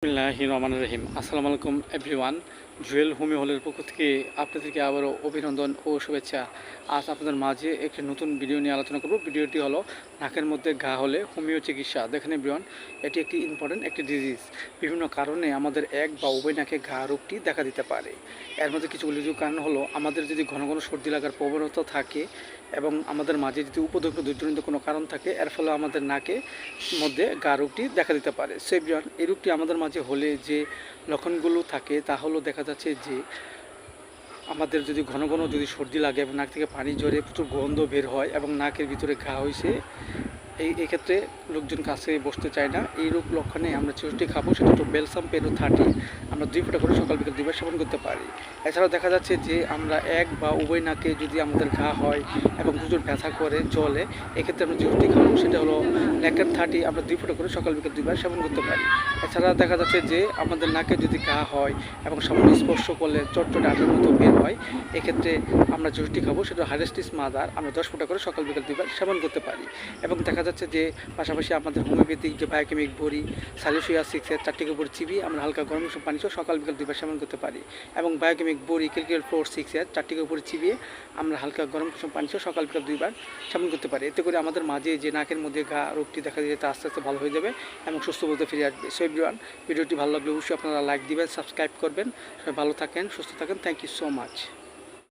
বিসমিল্লাহি রহমান রহিম আসসালামু আলাইকুম এভরিওয়ান জুয়েল হোমি হলের পক্ষ থেকে আপনাদেরকে আবারও অভিনন্দন ও শুভেচ্ছা। আজ আপনাদের মাঝে একটি নতুন ভিডিও নিয়ে আলোচনা করব। ভিডিওটি হলো নাকের মধ্যে ঘা হলে হোমিও চিকিৎসা দেখেন এভরিওয়ান, এটি একটি ইম্পর্টেন্ট একটি ডিজিজ বিভিন্ন কারণে আমাদের এক বা উভয় নাকে ঘা রোগটি দেখা দিতে পারে। এর মধ্যে কিছু উল্লেখযোগ্য কারণ হলো আমাদের যদি ঘন ঘন সর্দি লাগার প্রবণতা থাকে এবং আমাদের মাঝে যদি উপদ্রব দুর্জনিত কোনো কারণ থাকে, এর ফলে আমাদের নাকে মধ্যে গা রোগটি দেখা দিতে পারে। সেভিয়ান এই রোগটি আমাদের মাঝে হলে যে লক্ষণগুলো থাকে, তা হলো দেখা যাচ্ছে যে আমাদের যদি ঘন ঘন যদি সর্দি লাগে এবং নাক থেকে পানি ঝরে প্রচুর গন্ধ বের হয় এবং নাকের ভিতরে ঘা হয়েছে এই এক্ষেত্রে লোকজন কাছে বসতে চায় না। এই রোগ লক্ষণে আমরা চেষ্টি খাব সেটা হচ্ছে বেলসাম পেরো থার্টি। আমরা দুই ফোঁটা করে সকাল বিকেল দুইবার সেবন করতে পারি। এছাড়াও দেখা যাচ্ছে যে আমরা এক বা উভয় নাকে যদি আমাদের ঘা হয় এবং প্রচুর ব্যথা করে জলে এক্ষেত্রে আমরা যেটি খাব সেটা হলো ন্যাকের থার্টি। আমরা দুই ফোঁটা করে সকাল বিকেল দুইবার সেবন করতে পারি। এছাড়া দেখা যাচ্ছে যে আমাদের নাকে যদি ঘা হয় এবং সামান্য স্পর্শ করলে চটচটে আটার মতো বের হয়, এক্ষেত্রে আমরা যেটি খাব সেটা হারেস্টিস মাদার। আমরা দশ ফোঁটা করে সকাল বিকেল দুইবার সেবন করতে পারি। এবং দেখা যাচ্ছে যে পাশাপাশি আমাদের হোমিওপ্যাথিক যে বায়োকেমিক বড়ি সালিসিয়া সিক্সের চারটি উপর চিবি, আমরা হালকা গরম পানি সহ সকাল বিকাল দুইবার সেবন করতে পারি। এবং বায়োকেমিক বড়ি ক্যালকুলেট ফোর সিক্সের চারটি উপর চিবিয়ে আমরা হালকা গরম উষ্ণ পানি সহ সকাল বিকাল দুইবার সেবন করতে পারি। এতে করে আমাদের মাঝে যে নাকের মধ্যে ঘা রোগটি দেখা যায় তা আস্তে আস্তে ভালো হয়ে যাবে এবং সুস্থ বলতে ফিরে আসবে। সো এভরিওয়ান ভিডিওটি ভালো লাগলে অবশ্যই আপনারা লাইক দিবেন সাবস্ক্রাইব করবেন। সবাই ভালো থাকেন, সুস্থ থাকেন। Thank you so much